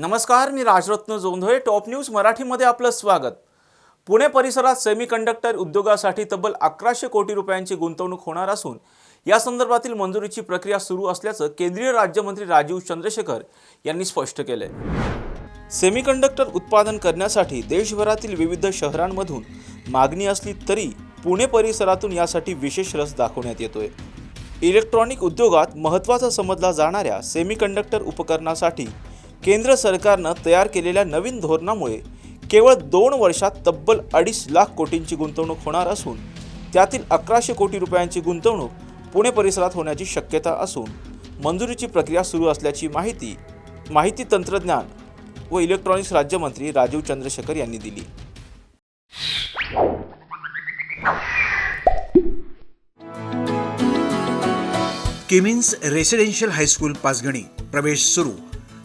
नमस्कार मी Rajratna Jondhale top news मराठीमध्ये आपलं स्वागत. पुणे परिसरात सेमीकंडक्टर उद्योगासाठी तब्बल अकराशे कोटी रुपयांची गुंतवणूक होणार असून या संदर्भातील मंजुरीची प्रक्रिया सुरू असल्याचं केंद्रीय राज्यमंत्री राजीव चंद्रशेखर यांनी स्पष्ट केलंय. सेमीकंडक्टर उत्पादन करण्यासाठी देशभरातील विविध शहरांमधून मागणी असली तरी पुणे परिसरातून यासाठी विशेष रस दाखवण्यात येतोय. इलेक्ट्रॉनिक उद्योगात महत्त्वाचा समजला जाणाऱ्या सेमीकंडक्टर उपकरणासाठी केंद्र सरकारनं तयार केलेल्या नवीन धोरणामुळे केवळ दोन वर्षात तब्बल अडीच लाख कोटींची गुंतवणूक होणार असून त्यातील अकराशे कोटी रुपयांची गुंतवणूक पुणे परिसरात होण्याची शक्यता असून मंजुरीची प्रक्रिया सुरू असल्याची माहिती माहिती तंत्रज्ञान व इलेक्ट्रॉनिक्स राज्यमंत्री राजीव चंद्रशेखर यांनी दिली. किमिन्स रेसिडेन्शियल हायस्कूल पाचगणी प्रवेश सुरू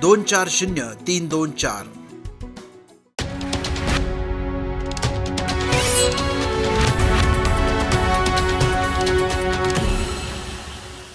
दोन चार शून्य तीन दोन चार.